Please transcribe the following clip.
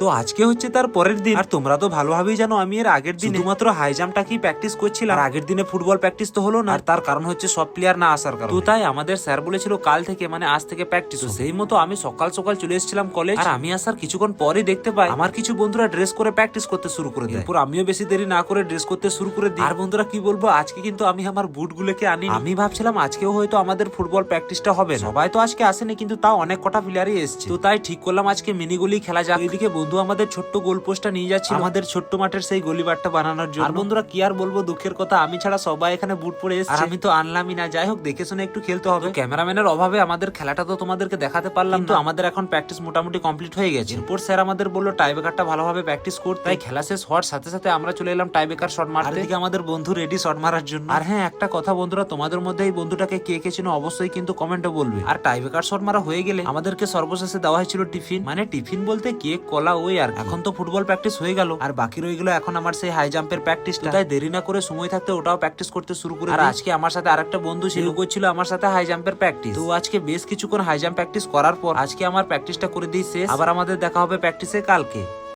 তো আজকে হচ্ছে তার পরের দিন। আর তোমরা তো ভালোভাবেই জানো, আমি এর আগের দিন শুধুমাত্র হাই জাম্পটাকেই প্র্যাকটিস করছিলাম? আর আগের দিনে ফুটবল প্র্যাকটিস তো হলো না। আর তার কারণ হচ্ছে সব প্লেয়ার না আসার কারণ। তো তাই আমাদের স্যার বলেছিল, কাল থেকে মানে আজ থেকে প্র্যাকটিস সেই মতো আমি সকাল সকাল চলে এসেছিলাম কলেজ আর আমি আসার কিছুক্ষণ পরে দেখতে পাই, আমার কিছু বন্ধুরা ড্রেস করে প্র্যাকটিস করতে শুরু করে দেয়। এরপর আমিও বেশি দেরি না করে ড্রেস করতে শুরু করে দিই। আর বন্ধুরা কি বলব, আজকে কিন্তু আমি আমার বুটগুলোকে আনি আমি ভাবছিলাম আজকেও হয়তো আমাদের ফুটবল প্র্যাকটিসটা হবে সবাই তো আজকে আসেনি, কিন্তু তাও অনেক কটা প্লেয়ারই এসেছে। তো তাই ঠিক করলাম, আজকে মিনি গলি খেলা যাক। এদিকে বন্ধু আমাদের ছোট্ট গোল পোস্টটা নিয়ে যাচ্ছে আমাদের ছোট্ট মাঠের সেই গলিবারটা বানানোর জন্য। আর বন্ধুরা কি আর বলব দুঃখের কথা আমি ছাড়া সবাই এখানে বুট পরে এসেছে। আর আমি তো আনলামই না যাই হোক দেখে শুনে একটু খেলতে হবে। ক্যামেরাম্যানের অভাবে আমাদের খেলাটা তো তোমাদেরকে দেখাতে পারলাম তো আমাদের এখন প্র্যাকটিস মোটামুটি কমপ্লিট হয়ে গেছে। এরপর স্যার আমাদের বলল টাইবেকারটা ভালোভাবে প্র্যাকটিস করতে। তাই খেলা শেষ হওয়ার সাথে সাথে আমরা চলে এলাম টাইবেকার শট মারতে। এদিকে আমাদের বন্ধু রেডি শট মারার জন্য। আর হ্যাঁ একটা কথা বন্ধুরা তোমাদের মধ্যে এই বন্ধুটাকে কে কে চেনো অবশ্যই কিন্তু কমেন্টে বলবে। আর টাইবেকার শট মারা হয়ে গেলে আমাদেরকে সর্বশেষে দেওয়া হয়েছিল টিফিন। মানে টিফিন বলতে কেক কলা ওই আর এখন তো ফুটবল প্র্যাকটিস হয়ে গেল। আর বাকি রয়ে গেল এখন আমার সেই হাই জাম্পের প্র্যাকটিস তাই দেরি না করে সময় থাকতে ওটাও প্র্যাকটিস করতে শুরু করে আর আজকে আমার সাথে আরেকটা বন্ধু ছিল। করছিল আমার সাথে হাই জাম্পের প্র্যাকটিস তো আজকে বেশ কিছুক্ষণ হাই জাম্প প্র্যাকটিস করার পর আজকে আমার প্র্যাকটিসটা করে দিয়েছে। আবার আমাদের দেখা হবে প্র্যাকটিসে কালকে।